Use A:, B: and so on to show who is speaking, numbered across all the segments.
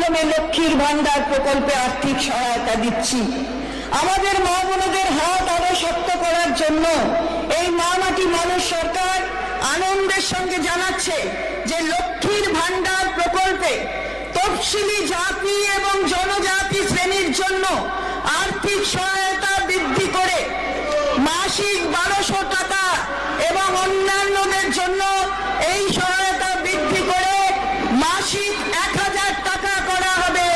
A: মাধ্যমে লক্ষ্মীর ভান্ডার প্রকল্পে আর্থিক সহায়তা দিচ্ছি। আমাদের মা বোনেদের হাত আরও শক্ত করার জন্য এই মা মাটি মানুষ সরকার আনন্দের সঙ্গে জানাচ্ছে যে লক্ষ্মীর ভান্ডার প্রকল্পে তফসিলি জাতি এবং জনজাতি শ্রেণির জন্য আর্থিক সহায়তা বৃদ্ধি করে মাসিক বারোশো টাকা এবং অন্যান্যদের জন্য এই সহায়তা বৃদ্ধি করে মাসিক এক হাজার টাকা করা হবে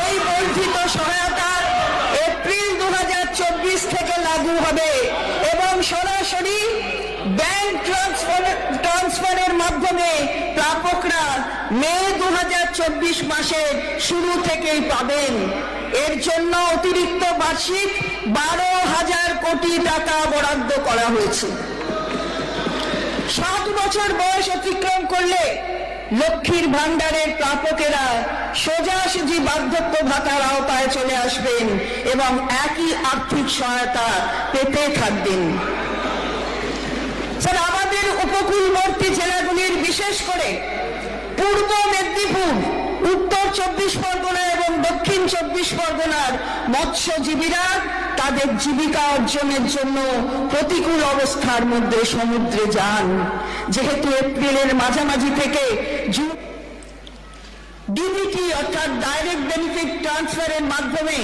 A: এই বর্ধিত সহায়তা এপ্রিল দু থেকে লাগু হবে এবং সরাসরি ব্যাংক ট্রান্সফার ট্রান্সফারের মাধ্যমে প্রাপকরা মে দু মাসের শুরু থেকেই পাবেন। এর জন্য অতিরিক্ত বার্ষিক বারো হাজার কোটি টাকা বরাদ্দ করা হয়েছে। সাত বছর বয়স অতিক্রম করলে লক্ষ্মীর ভাণ্ডারের প্রাপকেরা সোজাসুজি বার্ধক্য ভাতার আওতায় চলে আসবেন এবং একই আর্থিক সহায়তা পেতে থাকবেন। স্যার, আমাদের উপকূলবর্তী জেলাগুলির বিশেষ করে পূর্ব মেদিনীপুর উত্তর চব্বিশ পরগনা এবং দক্ষিণ চব্বিশ পরগনার মৎস্যজীবীরা তাদের জীবিকা অর্জনের জন্য প্রতিকূল অবস্থার মধ্যে সমুদ্রে যান। যেহেতু এপ্রিলের মাঝামাঝি থেকে জুন ডিবিটি অর্থাৎ ডাইরেক্ট বেনিফিট ট্রান্সফারের মাধ্যমে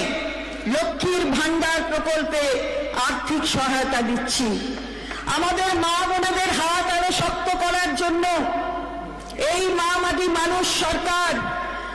A: লক্ষ্মীর ভান্ডার প্রকল্পে আর্থিক সহায়তা দিচ্ছি। আমাদের মা বোনেদের হাত আরও শক্ত করার জন্য এই মা মাটি মানুষ সরকার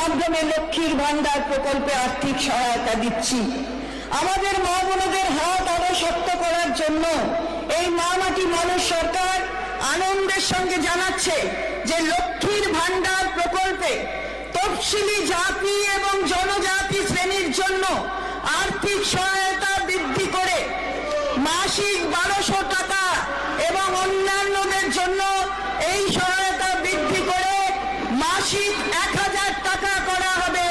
A: মাধ্যমে লক্ষ্মীর ভান্ডার প্রকল্পে আর্থিক সহায়তা দিচ্ছি। আমাদের মা বোনদের হাত আরও শক্ত করার জন্য এই মা মাটি মানুষ সরকার আনন্দের সঙ্গে জানাচ্ছে যে লক্ষ্মীর ভান্ডার প্রকল্পে তফসিলি জাতি এবং জনজাতি শ্রেণির জন্য আর্থিক সহায়তা বৃদ্ধি করে মাসিক বারোশো টাকা এবং অন্যান্যদের জন্য এই সহায়তা বৃদ্ধি করে মাসিক এক হাজার টাকা করা হবে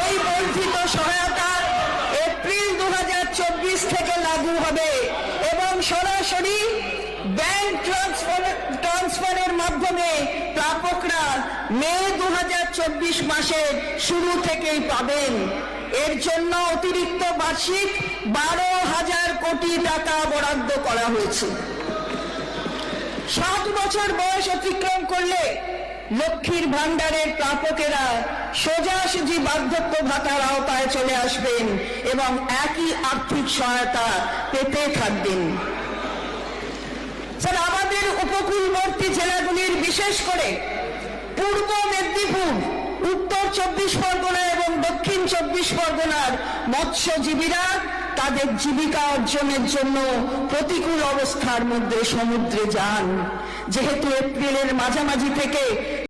A: এই বর্ধিত সহায়তা এপ্রিল দু হাজার চব্বিশ থেকে লাগু হবে এবং সরাসরি ব্যাংক ট্রান্সফার, ট্রান্সফারের মাধ্যমে প্রাপকরা মে দু হাজার চব্বিশ মাসের শুরু থেকেই পাবেন। এর জন্য অতিরিক্ত বার্ষিক বারো হাজার কোটি টাকা বরাদ্দ করা হয়েছে। সাত বছর বয়স অতিক্রম করলে লক্ষ্মীর ভান্ডারের প্রাপকেরা সোজাসুজি বার্ধক্য ভাতার আওতায় চলে আসবেন এবং একই আর্থিক সহায়তা পেতে থাকবেন। স্যার, আমাদের উপকূলবর্তী জেলাগুলির বিশেষ করে পূর্ব মেদিনীপুর, উত্তর চব্বিশ পরগনা এবং দক্ষিণ চব্বিশ পরগনার মৎস্যজীবীরা তাদের জীবিকা অর্জনের জন্য প্রতিকূল অবস্থার মধ্যে সমুদ্রে যান। যেহেতু এপ্রিলের মাঝামাঝি থেকে